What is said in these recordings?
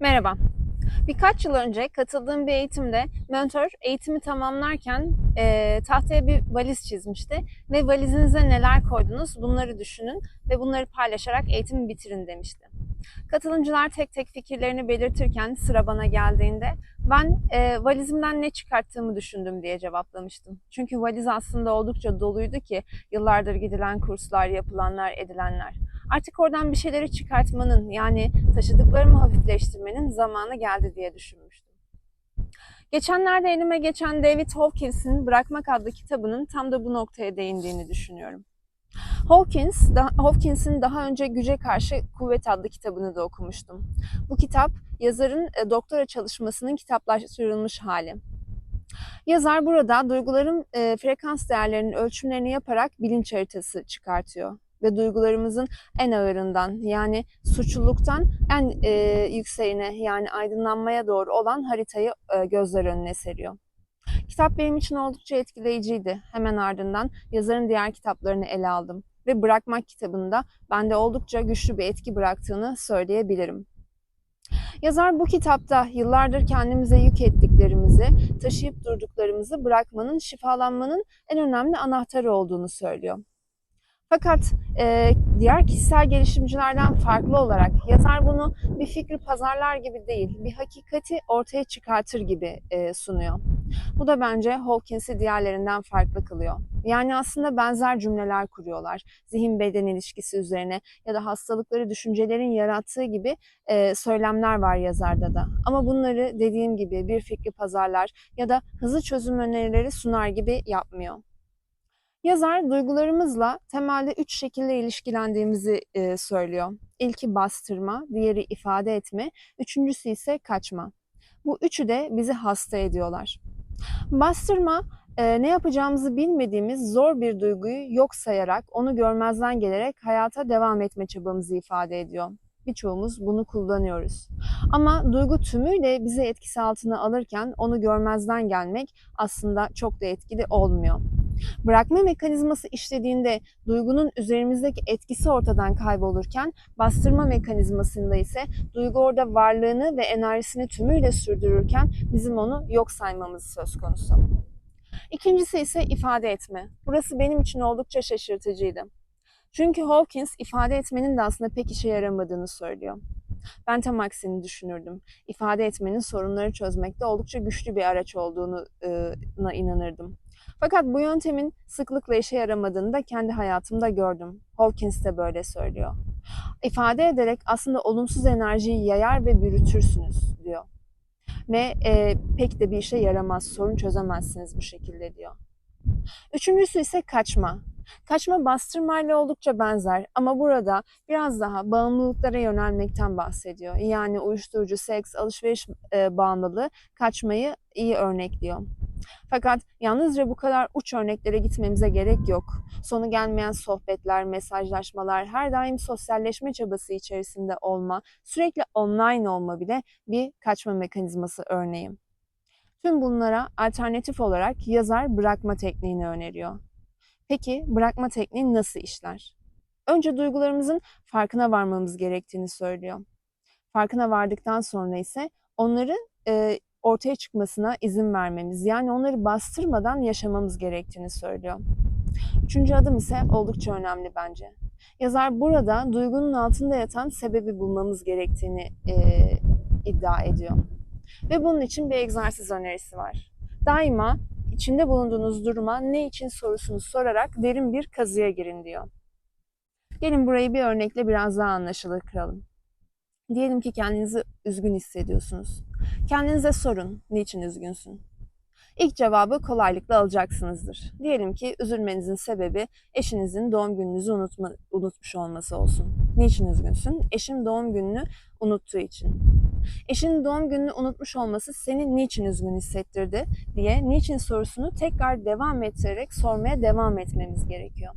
Merhaba. Birkaç yıl önce katıldığım bir eğitimde mentor eğitimi tamamlarken eee, tahtaya bir valiz çizmişti ve valizinize neler koydunuz bunları düşünün ve bunları paylaşarak eğitimi bitirin demişti. Katılımcılar tek tek fikirlerini belirtirken sıra bana geldiğinde ben eee, valizimden ne çıkarttığımı düşündüm diye cevaplamıştım. Çünkü valiz aslında oldukça doluydu ki yıllardır gidilen kurslar, yapılanlar, edilenler. Artık oradan bir şeyleri çıkartmanın yani taşıdıklarımı hafifleştirmenin zamanı geldi diye düşünmüştüm. Geçenlerde elime geçen David Hawkins'in Bırakmak adlı kitabının tam da bu noktaya değindiğini düşünüyorum. Hawkins, Hawkins'in daha önce Güce Karşı Kuvvet adlı kitabını da okumuştum. Bu kitap yazarın e, doktora çalışmasının kitaplaştırılmış hali. Yazar burada duyguların e, frekans değerlerinin ölçümlerini yaparak bilinç haritası çıkartıyor ve duygularımızın en ağırından yani suçluluktan en e, yükseğine yani aydınlanmaya doğru olan haritayı e, gözler önüne seriyor. Kitap benim için oldukça etkileyiciydi. Hemen ardından yazarın diğer kitaplarını ele aldım ve Bırakmak kitabında bende oldukça güçlü bir etki bıraktığını söyleyebilirim. Yazar bu kitapta yıllardır kendimize yük ettiklerimizi, taşıyıp durduklarımızı bırakmanın, şifalanmanın en önemli anahtarı olduğunu söylüyor. Fakat e, diğer kişisel gelişimcilerden farklı olarak yazar bunu bir fikri pazarlar gibi değil, bir hakikati ortaya çıkartır gibi e, sunuyor. Bu da bence Hawkins'i diğerlerinden farklı kılıyor. Yani aslında benzer cümleler kuruyorlar. Zihin beden ilişkisi üzerine ya da hastalıkları düşüncelerin yarattığı gibi e, söylemler var yazarda da. Ama bunları dediğim gibi bir fikri pazarlar ya da hızlı çözüm önerileri sunar gibi yapmıyor. Yazar duygularımızla temelde üç şekilde ilişkilendiğimizi e, söylüyor. İlki bastırma, diğeri ifade etme, üçüncüsü ise kaçma. Bu üçü de bizi hasta ediyorlar. Bastırma e, ne yapacağımızı bilmediğimiz zor bir duyguyu yok sayarak, onu görmezden gelerek hayata devam etme çabamızı ifade ediyor. Birçoğumuz bunu kullanıyoruz. Ama duygu tümüyle bizi etkisi altına alırken onu görmezden gelmek aslında çok da etkili olmuyor. Bırakma mekanizması işlediğinde duygunun üzerimizdeki etkisi ortadan kaybolurken bastırma mekanizmasında ise duygu orada varlığını ve enerjisini tümüyle sürdürürken bizim onu yok saymamız söz konusu. İkincisi ise ifade etme. Burası benim için oldukça şaşırtıcıydı. Çünkü Hawkins ifade etmenin de aslında pek işe yaramadığını söylüyor. Ben tam aksini düşünürdüm. İfade etmenin sorunları çözmekte oldukça güçlü bir araç olduğuna inanırdım. Fakat bu yöntemin sıklıkla işe yaramadığını da kendi hayatımda gördüm. Hawkins de böyle söylüyor. İfade ederek aslında olumsuz enerjiyi yayar ve bürütürsünüz diyor. Ve e, pek de bir işe yaramaz, sorun çözemezsiniz bu şekilde diyor. Üçüncüsü ise kaçma. Kaçma bastırmayla oldukça benzer ama burada biraz daha bağımlılıklara yönelmekten bahsediyor. Yani uyuşturucu, seks, alışveriş e, bağımlılığı kaçmayı iyi örnekliyor. Fakat yalnızca bu kadar uç örneklere gitmemize gerek yok. Sonu gelmeyen sohbetler, mesajlaşmalar, her daim sosyalleşme çabası içerisinde olma, sürekli online olma bile bir kaçma mekanizması örneği. Tüm bunlara alternatif olarak yazar bırakma tekniğini öneriyor. Peki bırakma tekniği nasıl işler? Önce duygularımızın farkına varmamız gerektiğini söylüyor. Farkına vardıktan sonra ise onları e, ortaya çıkmasına izin vermemiz, yani onları bastırmadan yaşamamız gerektiğini söylüyor. Üçüncü adım ise oldukça önemli bence. Yazar burada duygunun altında yatan sebebi bulmamız gerektiğini e, iddia ediyor. Ve bunun için bir egzersiz önerisi var. Daima içinde bulunduğunuz duruma ne için sorusunu sorarak derin bir kazıya girin diyor. Gelin burayı bir örnekle biraz daha anlaşılır kıralım. Diyelim ki kendinizi üzgün hissediyorsunuz. Kendinize sorun, niçin üzgünsün? İlk cevabı kolaylıkla alacaksınızdır. Diyelim ki üzülmenizin sebebi eşinizin doğum gününüzü unutma, unutmuş olması olsun. Niçin üzgünsün? Eşim doğum gününü unuttuğu için. Eşinin doğum gününü unutmuş olması seni niçin üzgün hissettirdi diye niçin sorusunu tekrar devam ettirerek sormaya devam etmemiz gerekiyor.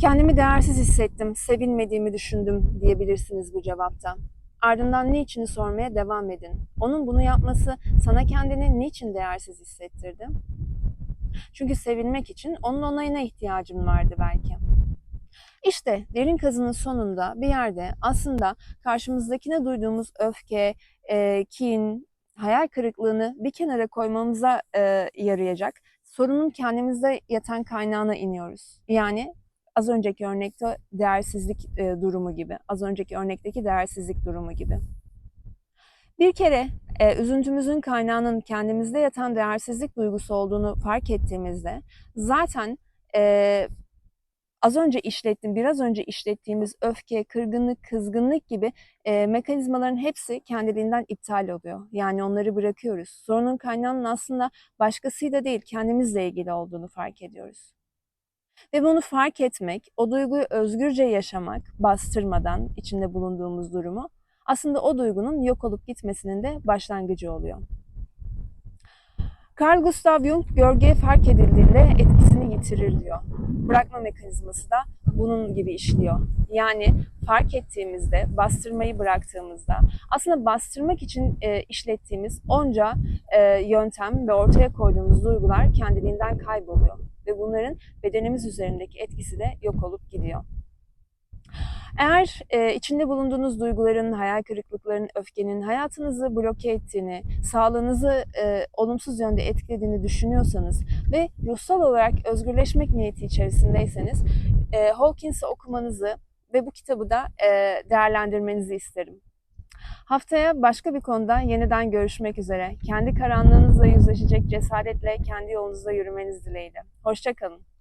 Kendimi değersiz hissettim, sevilmediğimi düşündüm diyebilirsiniz bu cevapta. Ardından niçini sormaya devam edin. Onun bunu yapması sana kendini niçin değersiz hissettirdi? Çünkü sevilmek için onun onayına ihtiyacın vardı belki. İşte derin kazının sonunda bir yerde aslında karşımızdakine duyduğumuz öfke, e, kin, hayal kırıklığını bir kenara koymamıza e, yarayacak sorunun kendimizde yatan kaynağına iniyoruz. Yani az önceki örnekte değersizlik e, durumu gibi, az önceki örnekteki değersizlik durumu gibi. Bir kere e, üzüntümüzün kaynağının kendimizde yatan değersizlik duygusu olduğunu fark ettiğimizde zaten e, az önce işlettiğim, biraz önce işlettiğimiz öfke, kırgınlık, kızgınlık gibi e, mekanizmaların hepsi kendiliğinden iptal oluyor. Yani onları bırakıyoruz. Sorunun kaynağının aslında başkasıyla değil, kendimizle ilgili olduğunu fark ediyoruz. Ve bunu fark etmek, o duyguyu özgürce yaşamak, bastırmadan içinde bulunduğumuz durumu, aslında o duygunun yok olup gitmesinin de başlangıcı oluyor. Carl Gustav Jung gölge fark edildiğinde etkisini yitirir diyor. Bırakma mekanizması da bunun gibi işliyor. Yani fark ettiğimizde, bastırmayı bıraktığımızda aslında bastırmak için e, işlettiğimiz onca e, yöntem ve ortaya koyduğumuz duygular kendiliğinden kayboluyor. Ve bunların bedenimiz üzerindeki etkisi de yok olup gidiyor. Eğer e, içinde bulunduğunuz duyguların, hayal kırıklıklarının, öfkenin hayatınızı bloke ettiğini, sağlığınızı e, olumsuz yönde etkilediğini düşünüyorsanız ve ruhsal olarak özgürleşmek niyeti içerisindeyseniz e, Hawkins'i okumanızı ve bu kitabı da e, değerlendirmenizi isterim. Haftaya başka bir konuda yeniden görüşmek üzere. Kendi karanlığınızla yüzleşecek cesaretle kendi yolunuzda yürümeniz dileğiyle. Hoşçakalın.